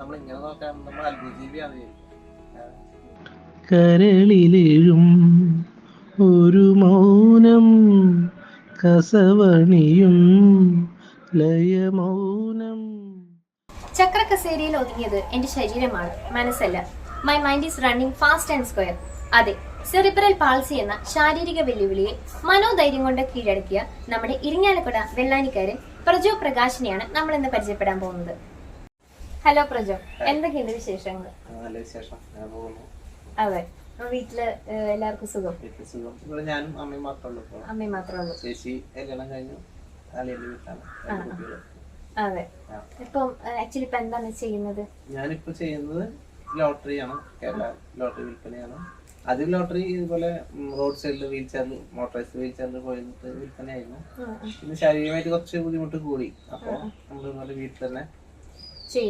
നമ്മൾ ഇങ്ങനെ നോക്കാൻ നമ്മൾ അത്ഭുതജീവിയാണ് വിചാരിക്കും. കരളിലെഴും ഒരു മൗനം കസവണിയും ലയമൗനം ചക്രക്കസേരയിൽ ഒതുങ്ങിയത് എന്റെ ശരീരമാണ് മനസ്സല്ല. My mind is running fast and square അതെ സെറിബ്രൽ പാൾസി എന്ന ശാരീരിക വെല്ലുവിളിയെ മനോധൈര്യം കൊണ്ട് കീഴടക്കിയ നമ്മുടെ ഇരിങ്ങാലക്കുട വെള്ളാനിക്കാരൻ പ്രജോ പ്രകാശിനെയാണ് നമ്മൾ ഇന്ന് പരിചയപ്പെടാൻ പോകുന്നത്. ഹലോ പ്രജോ. എന്തൊക്കെയുണ്ട് വിശേഷങ്ങൾ? നല്ല വിശേഷം. ഞാൻ പോകുന്നു. അതെ. വീട്ടിൽ എല്ലാവർക്കും സുഖം? വീട്ടിൽ സുഖം. ഇവിടെ ഞാനും അമ്മയും മാത്രമേ ഉള്ളൂ അമ്മയും മാത്രമേ ഉള്ളൂ. ചേച്ചി കല്യാണം കഴിഞ്ഞു. വീട്ടിലാണ്. അതെ. ഇപ്പം ആക്ച്വലി ഇപ്പൊ എന്താണ് ചെയ്യുന്നത്? ഞാനിപ്പോ ചെയ്യുന്നത് ലോട്ടറി ആണ് കേരള ലോട്ടറി വിൽപ്പനയാണ്. അതിൽ ലോട്ടറി ഇതുപോലെ റോഡ് സൈഡിൽ വീൽ ചെയറിൽ മോട്ടോറൈസ് വീൽ ചെയറിൽ പോയിട്ട് വിൽപ്പനയായിരുന്നു. പിന്നെ ശാരീരികമായിട്ട് കുറച്ച് ബുദ്ധിമുട്ട് കൂടി. അപ്പോൾ നമ്മളിതുപോലെ വീട്ടിൽ തന്നെ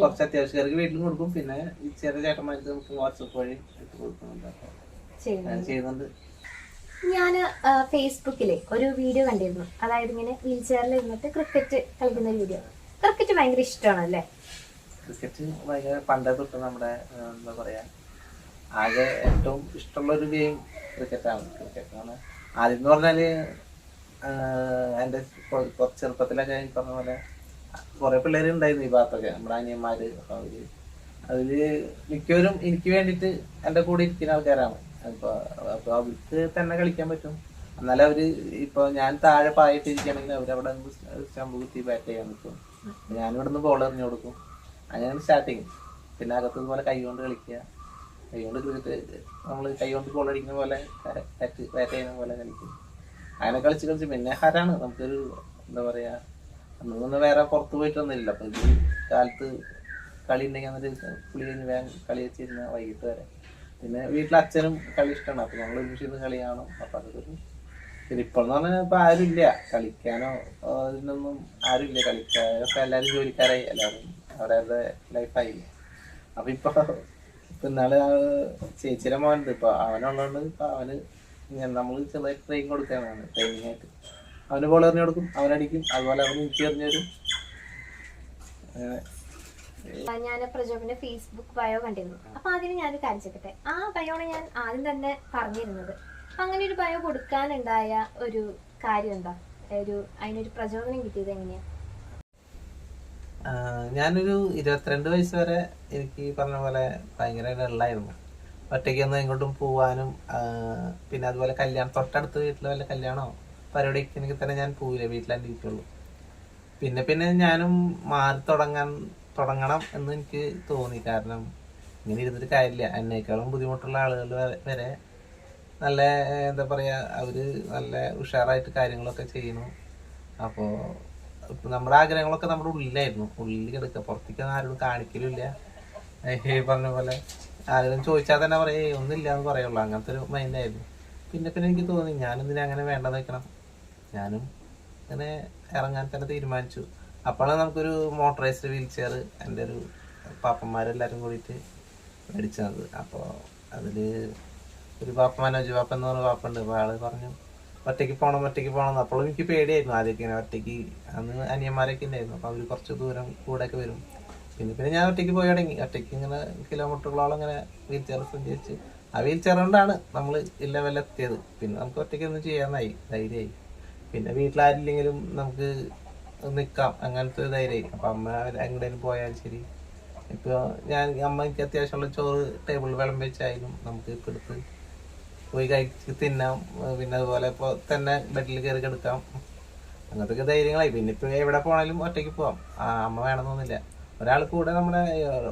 കുറച്ച് അത്യാവശ്യക്കാർക്ക് വീട്ടിലും കൊടുക്കും. പിന്നെ ചെറിയ ചേട്ടന്മാർക്ക് നമുക്ക് വാട്സപ്പ് വഴി ഇട്ട് കൊടുക്കുന്നുണ്ട്. ചെയ്യുന്നുണ്ട്. ഞാൻ ഫേസ്ബുക്കിലെ ഒരു വീഡിയോ കണ്ടിരുന്നു. അതായത് ഇങ്ങനെ വീൽ ചെയറിൽ ഇരുന്നിട്ട് ക്രിക്കറ്റ് കളിക്കുന്ന ഒരു വീഡിയോ. ക്രിക്കറ്റ് ഭയങ്കര ഇഷ്ടമാണ് അല്ലേ ക്രിക്കറ്റ് ഭയങ്കര പണ്ടേ തൊട്ട് നമ്മുടെ എന്താ പറയാ ആകെ ഏറ്റവും ഇഷ്ടമുള്ള ഒരു ഗെയിം ക്രിക്കറ്റാണ്. ക്രിക്കറ്റാണ് ആദ്യം എന്ന് പറഞ്ഞാൽ എന്റെ എന്റെ കുറച്ച് ചെറുപ്പത്തിലൊക്കെ ഈ പറഞ്ഞ പോലെ കുറെ പിള്ളേർ ഉണ്ടായിരുന്നു ഈ ഭാഗത്തൊക്കെ നമ്മുടെ അനിയന്മാര് അവർ അതിൽ മിക്കവരും എനിക്ക് വേണ്ടിയിട്ട് എന്റെ കൂടെ ഇരിക്കുന്ന ആൾക്കാരാണ്. അപ്പൊ അപ്പൊ അവർക്ക് തന്നെ കളിക്കാൻ പറ്റും. എന്നാലും അവർ ഇപ്പൊ ഞാൻ താഴെ പായിട്ടിരിക്കുകയാണെങ്കിൽ അവരവിടെ സ്റ്റമ്പ് കുത്തി ബാറ്റ് ചെയ്യാൻ നിൽക്കും ഞാനിവിടെ നിന്ന് ബോൾ എറിഞ്ഞു കൊടുക്കും. അങ്ങനെയാണ് സ്റ്റാർട്ടിങ് പിന്നെ അകത്ത് ഇതുപോലെ കൈ കൊണ്ട് കളിക്കുക. കൈകൊണ്ട് ക്രിക്കറ്റ് നമ്മൾ കൈ കൊണ്ട് ബോൾ അടിക്കുന്ന പോലെ ബാറ്റ് ചെയ്യുന്ന പോലെ കളിക്കും. അങ്ങനെ കളിച്ച് കളിച്ച് പിന്നെ ഹരാണ്. നമുക്കൊരു എന്താ പറയാ അന്നൊന്നും വേറെ പുറത്ത് പോയിട്ടൊന്നുമില്ല അപ്പൊ ഇത് കാലത്ത് കളി ഉണ്ടെങ്കിൽ എന്നിട്ട് പുളി കഴിഞ്ഞ് വേഗം കളി വെച്ചിരുന്ന വൈകിട്ട് വരെ. പിന്നെ വീട്ടിൽ അച്ഛനും കളി ഇഷ്ടമാണ് അപ്പൊ നമ്മൾ ഒരുമിച്ചിരുന്ന് കളി കാണും. അപ്പൊ അതൊരു പിന്നെ ഇപ്പോൾ എന്ന് പറഞ്ഞാൽ ഇപ്പൊ ആരുമില്ല കളിക്കാനോ ഇതിനൊന്നും ആരുമില്ല കളിക്കാനൊക്കെ എല്ലാവരും ജോലിക്കാരായി. എല്ലാവരും അവരവരുടെ ലൈഫായി അപ്പൊ ഇപ്പൊ ഇപ്പൊ ഇന്നാൾ ചേച്ചിയുടെ മോനുണ്ട്. ഇപ്പൊ അവനുള്ളതുകൊണ്ട് ഇപ്പൊ അവന് നമ്മൾ ചെറുതായിട്ട് ട്രെയിൻ കൊടുക്കാനാണ്. ട്രെയിനിങ് ആയിട്ട് അവന് ബോൾ എറിഞ്ഞു കൊടുക്കും അവനടിക്കും അതുപോലെ അവന് എനിക്ക് എറിഞ്ഞു തരും. അങ്ങനെ. ഞാൻ പ്രജോബിന്റെ ഫേസ്ബുക്ക് ബയോ കണ്ടിരുന്നു. അപ്പൊ അതിന് ഞാൻ കാര്യം ആ ബയോണ് ഞാൻ ആദ്യം തന്നെ പറഞ്ഞിരുന്നത്. അങ്ങനെ ഒരു ബയോ കൊടുക്കാനുണ്ടായ ഒരു കാര്യം എന്താ? ഒരു അതിനൊരു പ്രചോദനം കിട്ടിയത് എങ്ങനെയാ? ഞാനൊരു ഇരുപത്തിരണ്ട് വയസ്സ് വരെ എനിക്ക് പറഞ്ഞ പോലെ ഭയങ്കര ഡള്ളായിരുന്നു ഒറ്റയ്ക്കൊന്നും എങ്ങോട്ടും പോവാനും പിന്നെ അതുപോലെ കല്യാണം തൊട്ടടുത്ത വീട്ടിൽ വല്ല കല്യാണമോ പരിപാടിക്ക് തന്നെ ഞാൻ പോവില്ല തന്നെ ഇരിക്കുള്ളൂ. പിന്നെ പിന്നെ ഞാനും മാറി തുടങ്ങാൻ തുടങ്ങണം എന്ന് എനിക്ക് തോന്നി. കാരണം ഇങ്ങനെ ഇരുന്നിട്ട് കാര്യമില്ല. എന്നേക്കാളും ബുദ്ധിമുട്ടുള്ള ആളുകൾ വരെ- നല്ല എന്താ പറയുക അവർ നല്ല ഉഷാറായിട്ട് കാര്യങ്ങളൊക്കെ ചെയ്യണു അപ്പോൾ നമ്മുടെ ആഗ്രഹങ്ങളൊക്കെ നമ്മുടെ ഉള്ളിലായിരുന്നു. ഉള്ളിൽ കിടക്കുക. പുറത്തേക്ക് ആരോടും കാണിക്കലില്ല പറഞ്ഞ പോലെ ആരെങ്കിലും ചോദിച്ചാൽ തന്നെ പറയേ ഒന്നുമില്ല എന്ന് പറയുള്ളൂ. അങ്ങനത്തെ ഒരു മൈൻഡായിരുന്നു പിന്നെ പിന്നെ എനിക്ക് തോന്നി ഞാനെന്തിനാ അങ്ങനെ വേണ്ടെന്ന് വെക്കണം? ഞാനും അങ്ങനെ ഇറങ്ങാൻ തന്നെ തീരുമാനിച്ചു. അപ്പോഴാണ് നമുക്കൊരു മോട്ടറൈസ്ഡ് വീൽ ചെയർ എന്റെ ഒരു പാപ്പന്മാരെല്ലാവരും കൂടിയിട്ട് മേടിച്ചത്. അപ്പോൾ അതിൽ ഒരു പാപ്പ മനോജ് പാപ്പ എന്ന് പറഞ്ഞ പാപ്പുണ്ട് അപ്പോൾ ആൾ പറഞ്ഞു ഒറ്റയ്ക്ക് പോകണം ഒറ്റയ്ക്ക് പോകണം അപ്പോഴും എനിക്ക് പേടിയായിരുന്നു ആദ്യമൊക്കെ ഇങ്ങനെ ഒറ്റയ്ക്ക്. അന്ന് അനിയന്മാരൊക്കെ ഉണ്ടായിരുന്നു. അപ്പോൾ അവർ കുറച്ച് ദൂരം കൂടെയൊക്കെ വരും. പിന്നെ പിന്നെ ഞാൻ ഒറ്റയ്ക്ക് പോയി തുടങ്ങി. ഒറ്റയ്ക്ക് ഇങ്ങനെ കിലോമീറ്ററുകളോളം ഇങ്ങനെ വീൽ ചെയർ സഞ്ചരിച്ച്. ആ വീൽ ചെയർ കൊണ്ടാണ് നമ്മൾ ഈ ലെവലെത്തിയത് പിന്നെ നമുക്ക് ഒറ്റയ്ക്ക് ഒന്നും ചെയ്യാനായി. ധൈര്യമായി. പിന്നെ വീട്ടിലാരില്ലെങ്കിലും നമുക്ക് നിൽക്കാം അങ്ങനത്തെ ധൈര്യം അപ്പം അമ്മ എങ്ങോട്ടേലും പോയാലും ശരി. ഇപ്പോൾ ഞാൻ അമ്മ എനിക്ക് അത്യാവശ്യമുള്ള ചോറ് ടേബിൾ വെള്ളം വെച്ചായാലും നമുക്ക് ഇപ്പം എടുത്ത് പോയി കഴിച്ച് തിന്നാം. പിന്നെ അതുപോലെ ഇപ്പോൾ തന്നെ ബെഡിൽ കയറി കിടക്കാം. അങ്ങനത്തെ ധൈര്യങ്ങളായി. പിന്നെ ഇപ്പോൾ എവിടെ പോകണമെങ്കിലും ഒറ്റയ്ക്ക് പോവാം. അമ്മ വേണമെന്നൊന്നുമില്ല. ഒരാൾ കൂടെ നമ്മുടെ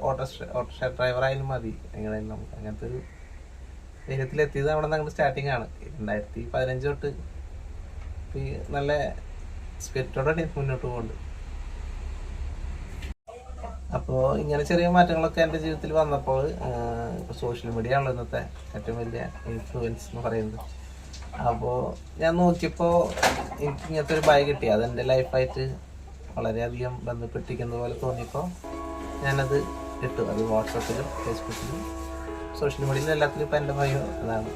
ഓട്ടോ ഓട്ടോറിക്ഷ ഡ്രൈവർ ആയാലും മതി. എങ്ങനെയായാലും നമുക്ക് അങ്ങനത്തെ ഒരു ധൈര്യത്തിലെത്തിയത് അവിടെ നിന്ന് സ്റ്റാർട്ടിങ് ആണ്. രണ്ടായിരത്തി പതിനഞ്ച് തൊട്ട് നല്ല സ്പിരിറ്റോടെ മുന്നോട്ട് പോകുന്നുണ്ട് അപ്പോൾ ഇങ്ങനെ ചെറിയ മാറ്റങ്ങളൊക്കെ എന്റെ ജീവിതത്തിൽ വന്നപ്പോൾ ഇപ്പോൾ സോഷ്യൽ മീഡിയ ആണല്ലോ ഇന്നത്തെ ഏറ്റവും വലിയ ഇൻഫ്ലുവൻസ് എന്ന് പറയുന്നത്. അപ്പോൾ ഞാൻ നോക്കിയപ്പോൾ എനിക്ക് ഇങ്ങനത്തെ ഒരു ബൈ കിട്ടി. അതെന്റെ ലൈഫായിട്ട് വളരെയധികം ബന്ധപ്പെട്ടിരിക്കുന്ന പോലെ തോന്നിയപ്പോൾ ഞാനത് ഇട്ടു. അത് വാട്സപ്പിലും ഫേസ്ബുക്കിലും സോഷ്യൽ മീഡിയയിലും എല്ലാത്തിലും ഇപ്പം എന്റെ ഭയം അതാണ്.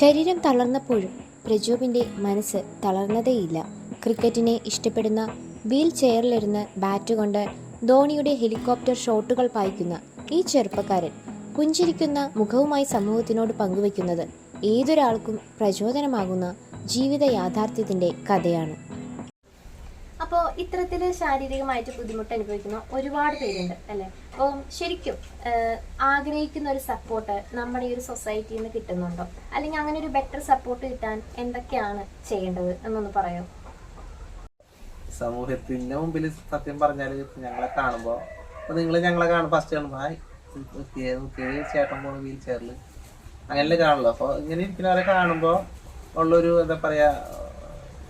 ശരീരം തളർന്നപ്പോഴും പ്രജോബിന്റെ മനസ്സ് തളർന്നതേയില്ല. ക്രിക്കറ്റിനെ ഇഷ്ടപ്പെടുന്ന വീൽ ചെയറിലിരുന്ന് ബാറ്റ് കൊണ്ട് ധോണിയുടെ ഹെലികോപ്റ്റർ ഷോട്ടുകൾ പായിക്കുന്ന ഈ ചെറുപ്പക്കാരൻ പുഞ്ചിരിക്കുന്ന മുഖവുമായി സമൂഹത്തിനോട് പങ്കുവയ്ക്കുന്നത് ഏതൊരാൾക്കും പ്രചോദനമാകുന്ന ജീവിത യാഥാർത്ഥ്യത്തിന്റെ കഥയാണ്. അപ്പോൾ ഇത്തരത്തിൽ ശാരീരികമായിട്ട് ബുദ്ധിമുട്ട് അനുഭവിക്കുന്ന ഒരുപാട് പേരുണ്ട് അല്ലെ? അപ്പോൾ ശരിക്കും ആഗ്രഹിക്കുന്ന ഒരു സപ്പോർട്ട് നമ്മുടെ ഈ ഒരു സൊസൈറ്റിയിൽ നിന്ന് കിട്ടുന്നുണ്ടോ? അല്ലെങ്കിൽ അങ്ങനെ ഒരു ബെറ്റർ സപ്പോർട്ട് കിട്ടാൻ എന്തൊക്കെയാണ് ചെയ്യേണ്ടത്? എന്നൊന്ന് പറയോ? സമൂഹത്തിന്റെ മുമ്പിൽ സത്യം പറഞ്ഞാൽ ഞങ്ങളെ കാണുമ്പോ ഇപ്പൊ നിങ്ങൾ ഞങ്ങളെ കാണും ഫസ്റ്റ് കാണുമ്പോ ഹായ് നോക്കിയേ നോക്കിയേ ചേട്ടൻ പോണ വീൽ ചെയറിൽ അങ്ങനെയല്ലേ കാണുള്ളൂ. അപ്പൊ ഇങ്ങനെ ഇരിക്കുന്നവരെ കാണുമ്പോ ഉള്ളൊരു എന്താ പറയാ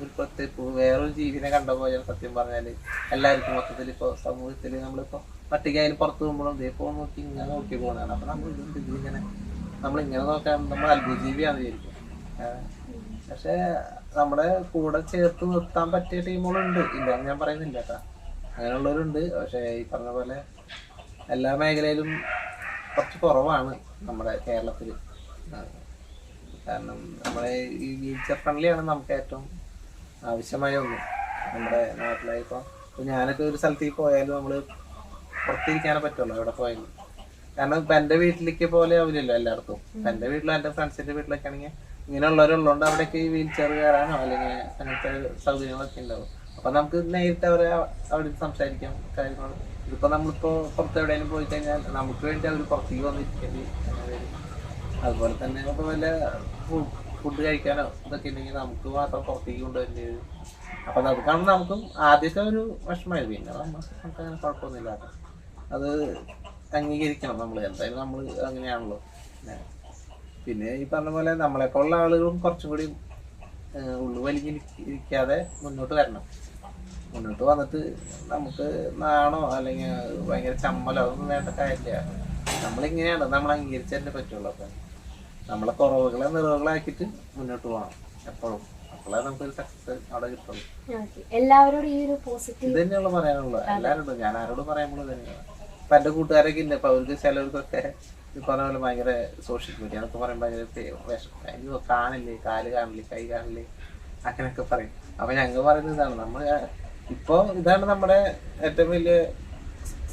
ഒരു പ്രത്യേക വേറൊരു ജീവിനെ കണ്ട പോലെ സത്യം പറഞ്ഞാൽ എല്ലാവർക്കും മൊത്തത്തിൽ ഇപ്പൊ സമൂഹത്തിൽ നമ്മളിപ്പോ പട്ടികയിൽ പുറത്തു പോകുമ്പോഴും ഇതേപ്പോ നോക്കി ഇങ്ങനെ നോക്കി പോകുന്നതാണ് അപ്പൊ നമ്മൾ ഇതിന്റെ ഇതിങ്ങനെ നമ്മൾ ഇങ്ങനെ നോക്കാൻ നമ്മൾ അത്ഭുതജീവിയാണ് വിചാരിക്കും. പക്ഷെ നമ്മുടെ കൂടെ ചേർത്ത് നിർത്താൻ പറ്റിയ ടീമുകളുണ്ട്. ഇല്ല ഞാൻ പറയുന്നില്ല കേട്ടാ. അങ്ങനെയുള്ളവരുണ്ട്. പക്ഷെ ഈ പറഞ്ഞ പോലെ എല്ലാ മേഖലയിലും കുറച്ച് കുറവാണ് നമ്മുടെ കേരളത്തിൽ കാരണം നമ്മളെ ഈ വീൽചെയർ ഫ്രണ്ട്ലിയാണ് നമുക്ക് ഏറ്റവും ആവശ്യമായ ഉള്ളൂ നമ്മുടെ നാട്ടിലെ ഇപ്പോൾ ഇപ്പൊ ഞാനൊക്കെ ഒരു സ്ഥലത്തേക്ക് പോയാലും നമ്മൾ പുറത്തിരിക്കാനേ പറ്റുള്ളൂ എവിടെ പോയാലും. കാരണം ഇപ്പം എന്റെ വീട്ടിലേക്ക് പോലെ ആവില്ലല്ലോ എല്ലായിടത്തും. എന്റെ വീട്ടിലും എന്റെ ഫ്രണ്ട്സിന്റെ വീട്ടിലൊക്കെ ആണെങ്കിൽ ഇങ്ങനെയുള്ളവരുള്ളതുകൊണ്ട് അവിടേക്ക് ഈ വീൽ ചെയർ കയറാനോ അല്ലെങ്കിൽ അങ്ങനത്തെ സൗകര്യങ്ങളൊക്കെ ഉണ്ടാവും. അപ്പം നമുക്ക് നേരിട്ട് അവരെ അവിടെ സംസാരിക്കാം കാര്യങ്ങൾ ഇതിപ്പോൾ നമ്മളിപ്പോൾ പുറത്ത് എവിടെയെങ്കിലും പോയി കഴിഞ്ഞാൽ നമുക്ക് വേണ്ടി അവർ പുറത്തേക്ക് വന്നിരിക്കേണ്ടി അതുപോലെ തന്നെ ഇപ്പോൾ വല്ല ഫുഡ് കഴിക്കാനോ ഇതൊക്കെ ഉണ്ടെങ്കിൽ നമുക്ക് മാത്രം പുറത്തേക്ക് കൊണ്ടുവരേണ്ടി വരും. അപ്പൊ അത് കാണുമ്പോൾ നമുക്കും ആദ്യത്തെ ഒരു വിഷമമായി പിന്നെ നമുക്ക് അങ്ങനെ കുഴപ്പമൊന്നുമില്ല. അത് അംഗീകരിക്കണം നമ്മൾ എന്തായാലും നമ്മൾ അങ്ങനെയാണല്ലോ. പിന്നെ ഈ പറഞ്ഞ പോലെ നമ്മളെപ്പോലുള്ള ആളുകളും കുറച്ചും കൂടി ഉള്ളു ഉള്ളു വലിഞ്ഞിരിക്കാതെ മുന്നോട്ട് വരണം. മുന്നോട്ട് വന്നിട്ട് നമുക്ക് നാണോ അല്ലെങ്കിൽ ഭയങ്കര ചമ്മലോ അതൊന്നും വേണ്ട കാര്യമില്ല. നമ്മളിങ്ങനെയാണ്. നമ്മൾ അംഗീകരിച്ചതന്നെ പറ്റുള്ളൂ. അപ്പം നമ്മളെ കുറവുകളെ നിറവുകളാക്കിയിട്ട് മുന്നോട്ട് പോകണം. എപ്പോഴും. അപ്പോഴേ നമുക്കൊരു സക്സസ് അവിടെ കിട്ടുള്ളൂ എല്ലാവരോടും ഈ ഒരു പോസിറ്റീവ് ഇത് തന്നെയുള്ള പറയാനുള്ളത് എല്ലാവരോടും. ഞാൻ ആരോടും പറയുമ്പോൾ തന്നെയാണ് ഇപ്പൊ എന്റെ കൂട്ടുകാരൊക്കെ ഉണ്ട് അപ്പൊ അവർക്ക് ചിലവർക്കൊക്കെ ഈ പറഞ്ഞ പോലെ ഭയങ്കര സോഷ്യൽ മീഡിയ എന്നൊക്കെ പറയുമ്പോൾ ഭയങ്കര കാണില്ലേ? കാൽ കാണില്ലേ? കൈ കാണില്ലേ? അങ്ങനെയൊക്കെ പറയും. അപ്പൊ ഞങ്ങൾ പറയുന്നത് ഇതാണ്. നമ്മൾ ഇപ്പൊ ഇതാണ് നമ്മുടെ ഏറ്റവും വലിയ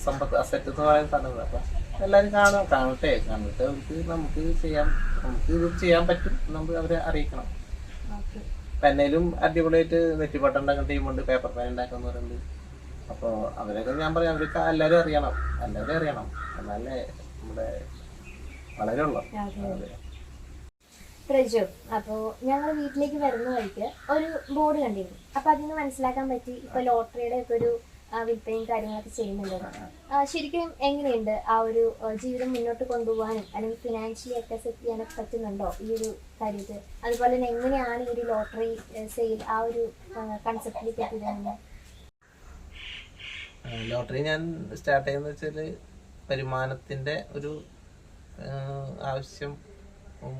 സമ്പത്ത് അസറ്റ് എന്ന് പറയുന്ന സാധനങ്ങൾ അപ്പൊ എല്ലാരും കാണാം. കാണട്ടെ. കണ്ടിട്ട് അവർക്ക് നമുക്ക് ചെയ്യാം. നമുക്ക് ഇത് ചെയ്യാൻ പറ്റും. നമുക്ക് അവരെ അറിയിക്കണം. പെന്നയിലും അടിപൊളിയായിട്ട് നെറ്റിപ്പട്ടം ഉണ്ടാക്കുന്ന ടീമുണ്ട്. പേപ്പർ പേന ഉണ്ടാക്കുന്നവരുണ്ട്. അപ്പൊ അവരൊക്കെ ഞാൻ പറയാം. അവർക്ക് എല്ലാവരും അറിയണം. എല്ലാവരും അറിയണം. എന്നാലേ നമ്മുടെ വളരെ ഉള്ളു. പ്രജു അപ്പോ ഞങ്ങൾ വീട്ടിലേക്ക് വരുന്ന വഴിക്ക് ഒരു ബോർഡ് കണ്ടിരുന്നു. അപ്പൊ അതിന് മനസ്സിലാക്കാൻ പറ്റി ഇപ്പൊ ലോട്ടറിയുടെ ഒക്കെ ഒരു വിൽപ്പനയും കാര്യങ്ങളൊക്കെ ചെയ്യുന്നുണ്ട്. ശരിക്കും എങ്ങനെയുണ്ട് ആ ഒരു ജീവിതം മുന്നോട്ട് കൊണ്ടുപോകാനും അല്ലെങ്കിൽ ഫിനാൻഷ്യലി ഒക്കെ സെറ്റ് ചെയ്യാനൊക്കെ പറ്റുന്നുണ്ടോ ഈ ഒരു കാര്യത്തിൽ? അതുപോലെ തന്നെ എങ്ങനെയാണ് ഈ ഒരു ലോട്ടറി സെയിൽ ആ ഒരു കൺസെപ്റ്റിലേക്ക് എത്തിയതെന്ന് ലോട്ടറി ഞാൻ സ്റ്റാർട്ട് ചെയ്യുന്ന വെച്ചാൽ വരുമാനത്തിന്റെ ഒരു ആവശ്യം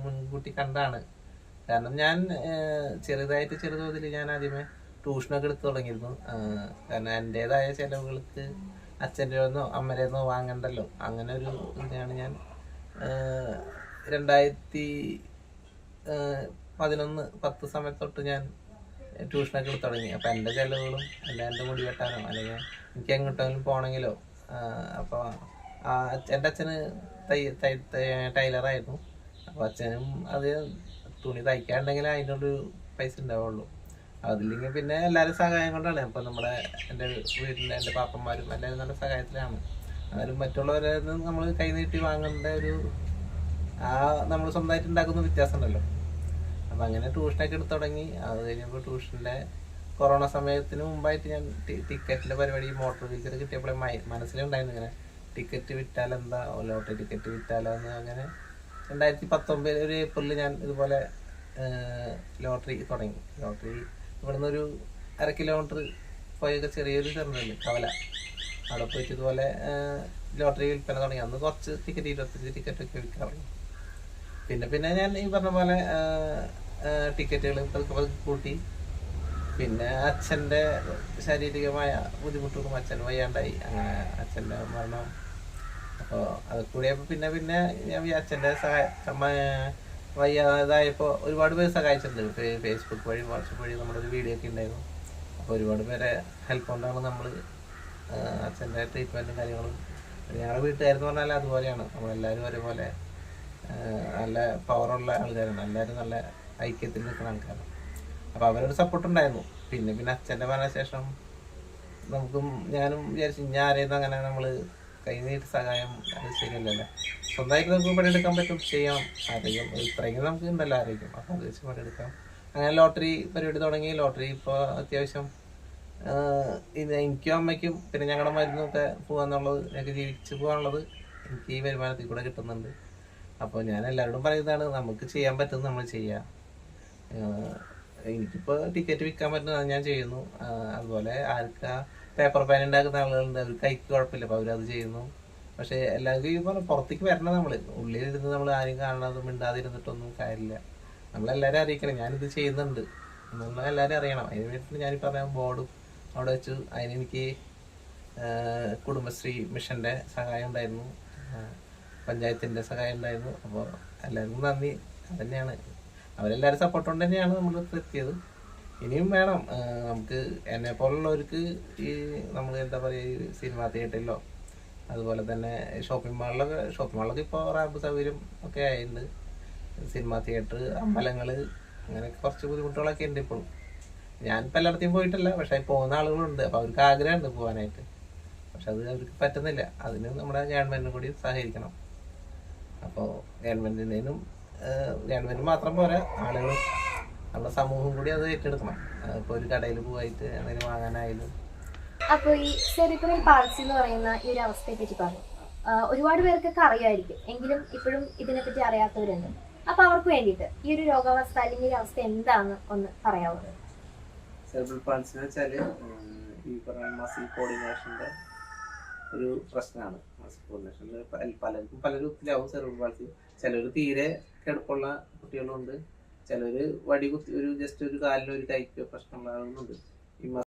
മുൻകൂട്ടി കണ്ടാണ്. കാരണം ഞാൻ ചെറുതായിട്ട് ചെറുതോതിൽ ഞാൻ ആദ്യമേ ട്യൂഷനൊക്കെ എടുത്തു തുടങ്ങിയിരുന്നു. കാരണം എന്റെതായ ചിലവുകൾക്ക് അച്ഛന്റെ നിന്നോ അമ്മയുടെ നിന്നോ വാങ്ങണ്ടല്ലോ. അങ്ങനെ ഒരു ഇതിനാണ് ഞാൻ രണ്ടായിരത്തി പതിനൊന്ന് പത്ത് സമയത്തൊട്ട് ഞാൻ ട്യൂഷനൊക്കെ എടുത്തു തുടങ്ങി. അപ്പം എന്റെ ചിലവുകളും അല്ല എന്റെ മുടി വെട്ടാനോ അല്ലെങ്കിൽ എനിക്ക് എങ്ങോട്ടെങ്കിലും പോകണമെങ്കിലോ. അപ്പോൾ എന്റെ അച്ഛന് തൈ തൈ- ടൈലറായിരുന്നു. അപ്പോൾ അച്ഛനും അത് തുണി തയ്ക്കാണ്ടെങ്കിൽ അതിനൊരു പൈസ ഉണ്ടാവുള്ളൂ. അതില്ലെങ്കിൽ പിന്നെ എല്ലാവരും സഹായം കൊണ്ടാണ്. ഇപ്പൊ നമ്മുടെ എന്റെ വീട്ടിലെ എന്റെ പാപ്പന്മാരും എല്ലാവരും നല്ല സഹായത്തിലാണ്. എന്നാലും മറ്റുള്ളവരെ നമ്മൾ കൈനീട്ടി വാങ്ങേണ്ട ഒരു ആ നമ്മൾ സ്വന്തമായിട്ട് ഉണ്ടാക്കുന്ന വ്യത്യാസം ഉണ്ടല്ലോ അപ്പം അങ്ങനെ ട്യൂഷനൊക്കെ എടുത്ത് തുടങ്ങി. അത് കഴിഞ്ഞപ്പോൾ ട്യൂഷന്റെ കൊറോണ സമയത്തിന് മുമ്പായിട്ട് ഞാൻ ടിക്കറ്റിന്റെ പരിപാടി മോട്ടോർ വീൽച്ചർ കിട്ടിയപ്പോഴേ മനസ്സിലുണ്ടായിരുന്നു ഇങ്ങനെ ടിക്കറ്റ് വിറ്റാലെന്താ ലോട്ടറി ടിക്കറ്റ് വിറ്റാലെന്ന് അങ്ങനെ രണ്ടായിരത്തി പത്തൊമ്പത് ഒരു ഏപ്രിലിൽ ഞാൻ ഇതുപോലെ ലോട്ടറി തുടങ്ങി. ലോട്ടറി ഇവിടുന്ന് ഒരു അര കിലോമീറ്റർ പോയൊക്കെ ചെറിയൊരു ചെറുതുണ്ട് കവല. അവിടെ പോയിട്ട് ഇതുപോലെ ലോട്ടറി വിൽപ്പന തുടങ്ങി. അന്ന് കുറച്ച് ടിക്കറ്റ് ഇരുപത്തഞ്ച് ടിക്കറ്റ് ഒക്കെ വിൽക്കാറുണ്ട് പിന്നെ പിന്നെ ഞാൻ ഈ പറഞ്ഞ പോലെ ടിക്കറ്റുകൾ പതുക്കെ കൂട്ടി. പിന്നെ അച്ഛന്റെ ശാരീരികമായ ബുദ്ധിമുട്ടുകളും അച്ഛൻ വയ്യാണ്ടായി. അങ്ങനെ അച്ഛന്റെ മരണം. അപ്പോൾ അത് കൂടിയപ്പോൾ പിന്നെ പിന്നെ ഞാൻ അച്ഛന്റെ സഹായ വയ്യാതായപ്പോൾ ഒരുപാട് പേര് സഹായിച്ചിട്ടുണ്ട്. ഫേസ്ബുക്ക് വഴി വാട്സപ്പ് വഴി നമ്മുടെ ഒരു വീഡിയോ ഒക്കെ ഉണ്ടായിരുന്നു. അപ്പോൾ ഒരുപാട് പേരെ ഹെൽപ്പ് കൊണ്ടാണ് നമ്മൾ അച്ഛന്റെ ട്രീറ്റ്മെന്റും കാര്യങ്ങളും ഞങ്ങളുടെ വീട്ടുകാരെന്ന് പറഞ്ഞാൽ അതുപോലെയാണ്. നമ്മളെല്ലാവരും ഒരേപോലെ നല്ല പവറുള്ള ആൾക്കാരാണ്. എല്ലാവരും നല്ല ഐക്യത്തിൽ നിൽക്കുന്ന ആൾക്കാരാണ്. അപ്പോൾ അവരൊരു സപ്പോർട്ട് ഉണ്ടായിരുന്നു. പിന്നെ പിന്നെ അച്ഛന്റെ മരണശേഷം നമുക്കും ഞാനും വിചാരിച്ചു ഞാൻ ആരെയും അങ്ങനെ നമ്മൾ കൈ നീട്ടി സഹായം അത് ശരിയല്ലല്ലോ. സ്വന്തമായിട്ട് നമുക്ക് പണിയെടുക്കാൻ പറ്റും ചെയ്യാം അറിയും. ഇത്രയെങ്കിലും നമുക്ക് ഉണ്ടല്ലോ അറിയിക്കും അപ്പോൾ അത് വെച്ച് പണിയെടുക്കാം. അങ്ങനെ ലോട്ടറി പരിപാടി തുടങ്ങി. ലോട്ടറി ഇപ്പോൾ അത്യാവശ്യം ഇത് എനിക്കും അമ്മയ്ക്കും പിന്നെ ഞങ്ങളുടെ മരുന്നൊക്കെ പോകാന്നുള്ളത് ഞങ്ങൾക്ക് ജീവിച്ച് പോകാനുള്ളത് എനിക്ക് ഈ വരുമാനത്തിൽ കൂടെ കിട്ടുന്നുണ്ട്. അപ്പോൾ ഞാൻ എല്ലാവരോടും പറയുന്നതാണ് നമുക്ക് ചെയ്യാൻ പറ്റുന്നത് നമ്മൾ ചെയ്യാം. എനിക്കിപ്പോൾ ടിക്കറ്റ് വിൽക്കാൻ പറ്റുന്നത് ഞാൻ ചെയ്യുന്നു. അതുപോലെ ആർക്കാ പേപ്പർ പാൻ ഉണ്ടാക്കുന്ന ആളുകളുണ്ട് അവർക്ക് കൈക്ക് കുഴപ്പമില്ല അപ്പൊ അവരത് ചെയ്യുന്നു. പക്ഷെ എല്ലാവർക്കും ഈ പറഞ്ഞ പുറത്തേക്ക് വരണം നമ്മൾ. ഉള്ളിലിരുന്ന് നമ്മൾ ആരും കാണാതെ മിണ്ടാതിരുന്നിട്ടൊന്നും കാര്യമില്ല. നമ്മളെല്ലാവരും അറിയിക്കണം. ഞാനിത് ചെയ്യുന്നുണ്ട്. എന്നുള്ള എല്ലാവരും അറിയണം. അതിന് വേണ്ടിയിട്ട് ഞാൻ പറഞ്ഞ ബോർഡും അവിടെ വെച്ചു അതിനെനിക്ക് കുടുംബശ്രീ മിഷന്റെ സഹായം ഉണ്ടായിരുന്നു. പഞ്ചായത്തിന്റെ സഹായം ഉണ്ടായിരുന്നു. അപ്പോൾ എല്ലാവർക്കും നന്ദി. അതന്നെയാണ് അവരെല്ലാവരും സപ്പോർട്ട് കൊണ്ട് തന്നെയാണ് നമ്മൾ എത്തിയത്. ഇനിയും വേണം. നമുക്ക് എന്നെ പോലുള്ളവർക്ക് ഈ നമ്മൾ എന്താ പറയുക സിനിമ തിയേറ്ററിലോ അതുപോലെ തന്നെ ഷോപ്പിംഗ് മാളിലൊക്കെ ഷോപ്പിംഗ് മാളിലൊക്കെ ഇപ്പോൾ റാമ്പ് സൗകര്യം ഒക്കെ ആയിട്ടുണ്ട്. സിനിമ തിയേറ്റർ അമ്പലങ്ങൾ അങ്ങനെയൊക്കെ കുറച്ച് ബുദ്ധിമുട്ടുകളൊക്കെ ഉണ്ട് ഇപ്പോഴും. ഞാൻ എല്ലായിടത്തും പോയിട്ടില്ല പക്ഷേ പോകുന്ന ആളുകളുണ്ട്. അപ്പോൾ അവർക്ക് ആഗ്രഹമുണ്ട് പോകാനായിട്ട്. പക്ഷെ അത് അവർക്ക് പറ്റുന്നില്ല. അതിന് നമ്മുടെ ഗവൺമെന്റിനും കൂടി സഹകരിക്കണം. അപ്പോൾ ഗവൺമെന്റിന്റെ ഗവൺമെന്റ് മാത്രം പോരാ. ആളുകളും നമ്മുടെ സമൂഹം കൂടി അത് ഏറ്റെടുക്കണം. ഇപ്പോൾ ഒരു കടയിൽ പോയിട്ട് എന്തെങ്കിലും വാങ്ങാനായാലും. അപ്പോൾ ഈ സെറിബ്രൽ പാർസി എന്ന് പറയുന്ന ഈ ഒരു അവസ്ഥയെ പറ്റി പറഞ്ഞു. ഒരുപാട് പേർക്കൊക്കെ അറിയായിരിക്കും. എങ്കിലും ഇപ്പോഴും ഇതിനെപ്പറ്റി അറിയാത്തവരുണ്ട്. അപ്പൊ അവർക്ക് വേണ്ടിയിട്ട് ഈ ഒരു രോഗാവസ്ഥ അല്ലെങ്കിൽ ഈ ഒരു അവസ്ഥ എന്താണ് ഒന്ന് പറയാമോ സെറിബ്രൽ പാൾസി എന്ന് വെച്ചാൽ ഈ പറയുന്ന മസിൽ കോർഡിനേഷന്റെ ഒരു പ്രശ്നമാണ്. മസിൽ കോർഡിനേഷനിൽ പലർക്കും പല രൂപത്തിലാവും സെറിബ്രൽ പാൾസി ചിലർ തീരെ കിടപ്പുള്ള കുട്ടികളുണ്ട്. ചിലർ വടി കുത്തി ഒരു ജസ്റ്റ് ഒരു കാലിന് ഒരു കൈക്ക് പ്രശ്നമുണ്ടാകുന്നുണ്ട്. ഈ മ-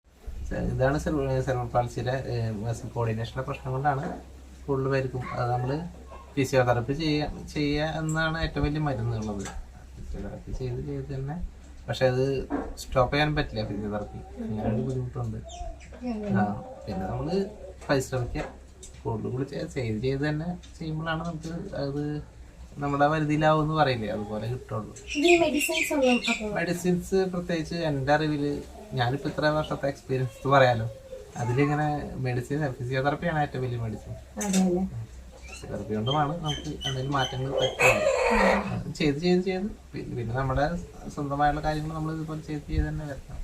ഇതാണ് സെർവൽ പാൾസിയുടെ മസിൽ കോർഡിനേഷന്റെ പ്രശ്നം കൊണ്ടാണ് കൂടുതൽ പേർക്കും അത് നമ്മൾ ഫിസിയോതെറപ്പി ചെയ്യുക ചെയ്യുക എന്നാണ് ഏറ്റവും വലിയ മരുന്നുള്ളത് ഫിസിയോതെറപ്പി ചെയ്ത് ചെയ്ത് തന്നെ. പക്ഷെ അത് സ്റ്റോപ്പ് ചെയ്യാൻ പറ്റില്ല ഫിസിയോതെറപ്പി അങ്ങനെ ഒരു ബുദ്ധിമുട്ടുണ്ട്. ആ പിന്നെ നമ്മൾ പരിശ്രമിക്കുക കൂടുതൽ കൂടി ചെയ്ത് ചെയ്ത് തന്നെ ചെയ്യുമ്പോഴാണ് നമുക്ക് അത് നമ്മുടെ പരിധിയിലാവും എന്ന് പറയില്ലേ അതുപോലെ കിട്ടുള്ളൂ. മെഡിസിൻസ് പ്രത്യേകിച്ച് എന്റെ അറിവിൽ ഞാനിപ്പോൾ ഇത്ര വർഷത്തെ എക്സ്പീരിയൻസ് പറയാലോ. അതിലിങ്ങനെ മെഡിസിൻ ഫിസിയോതെറപ്പിയാണ് ഏറ്റവും വലിയ മെഡിസിൻ ഫിസിയോതെറപ്പി കൊണ്ടുമാണ് നമുക്ക് എന്തെങ്കിലും മാറ്റങ്ങൾ പറ്റുള്ളൂ ചെയ്ത് ചെയ്ത് ചെയ്ത് പിന്നെ നമ്മുടെ സ്വന്തമായുള്ള കാര്യങ്ങൾ നമ്മൾ ഇതുപോലെ ചെയ്ത് ചെയ്ത് തന്നെ വരണം.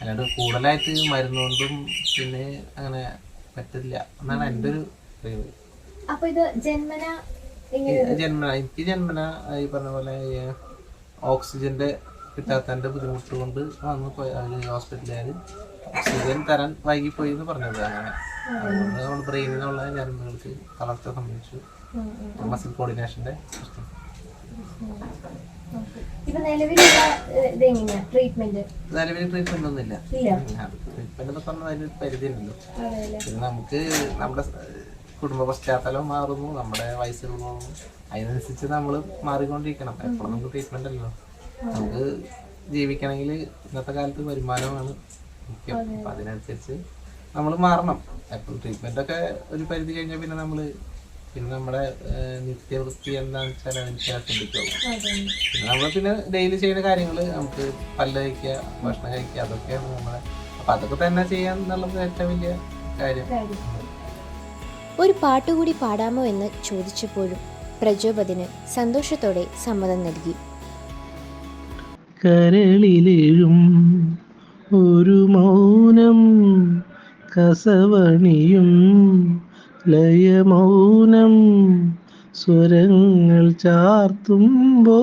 അല്ലാണ്ട് കൂടുതലായിട്ട് മരുന്ന് കൊണ്ടും പിന്നെ അങ്ങനെ പറ്റില്ല. എന്നാണ് എന്റെ ഒരു അറിവ്. അപ്പൊ ഇത് ജന്മന ജന്മന എനിക്ക് ജന്മന ഈ പറഞ്ഞ പോലെ ഓക്സിജന്റെ കിട്ടാത്തതിന്റെ ബുദ്ധിമുട്ട് കൊണ്ട് വന്ന് ഹോസ്പിറ്റലുകാർ ഓക്സിജൻ തരാൻ വൈകിപ്പോയി എന്ന് പറഞ്ഞത് അങ്ങനെ. അതുകൊണ്ട് നമ്മൾ ബ്രെയിനിൽ നിന്നുള്ള ഞരമ്പുകൾക്ക് തളർച്ച സംഭവിച്ചു മസിൽ കോർഡിനേഷന്റെ പ്രശ്നം. നിലവിൽ ട്രീറ്റ്മെന്റ് ഒന്നും ഇല്ല. ഇല്ല ട്രീറ്റ്മെന്റ് എന്ന് പറഞ്ഞാൽ അതിന് പരിധി ഉണ്ടല്ലോ നമുക്ക് നമ്മുടെ കുടുംബ പശ്ചാത്തലം മാറുന്നു നമ്മുടെ വയസ്സുകൾ മാറുന്നു അതിനനുസരിച്ച് നമ്മൾ മാറിക്കൊണ്ടിരിക്കണം. എപ്പോഴും നമുക്ക് ട്രീറ്റ്മെന്റ് അല്ലല്ലോ. നമുക്ക് ജീവിക്കണമെങ്കിൽ ഇന്നത്തെ കാലത്ത് വരുമാനമാണ് മുഖ്യം. അപ്പൊ അതിനനുസരിച്ച് നമ്മൾ മാറണം. എപ്പോഴും ട്രീറ്റ്മെന്റ് ഒക്കെ ഒരു പരിധി കഴിഞ്ഞാൽ പിന്നെ നമ്മൾ പിന്നെ നമ്മുടെ നിത്യവൃത്തി എന്താണെന്ന് വെച്ചാൽ അതിനെ ചിന്തിക്കുള്ളൂ പിന്നെ നമ്മൾ പിന്നെ ഡെയിലി ചെയ്യുന്ന കാര്യങ്ങൾ നമുക്ക് പല്ല് കഴിക്കുക ഭക്ഷണം കഴിക്കുക അതൊക്കെയാണ് നമ്മളെ. അപ്പൊ അതൊക്കെ തന്നെ ചെയ്യാൻ എന്നുള്ളത് ഏറ്റവും വലിയ കാര്യം. ഒരു പാട്ടുകൂടി പാടാമോ എന്ന് ചോദിച്ചപ്പോഴും പ്രജോപതിന് സന്തോഷത്തോടെ സമ്മതം നൽകി. കരളിലെഴും ഒരു മൗനം കസവണിയും ലയമൗനം സ്വരങ്ങൾ ചാർത്തുമ്പോൾ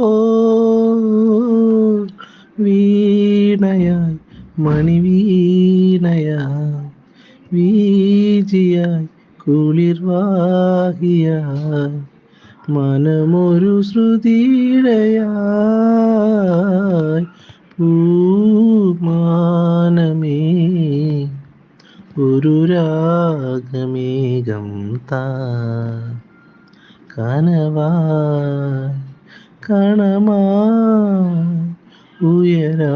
വീണയായി മണിവീണയായി വീജിയായി കുളിർവാഹിയായി മനമൊരു ശ്രുതിയിടയായി പൂമാനമേ ഒരു രാഗമേകം താ കനവായി ഉയരാ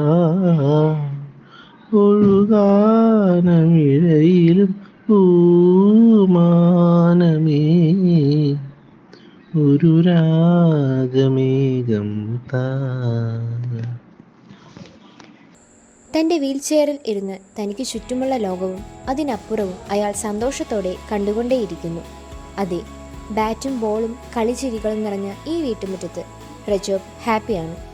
ഒഴുകാനമിഴയിലും പൂമാനമേ ഒരു രാഗമേഘം താ തന്റെ വീൽചെയറിൽ ഇരുന്ന് തനിക്ക് ചുറ്റുമുള്ള ലോകവും അതിനപ്പുറവും അയാൾ സന്തോഷത്തോടെ കണ്ടുകൊണ്ടേയിരിക്കുന്നു. അതെ ബാറ്റും ബോളും കളിച്ചിരികളും നിറഞ്ഞ ഈ വീട്ടുമുറ്റത്ത് പ്രജോബ് ഹാപ്പിയാണ്.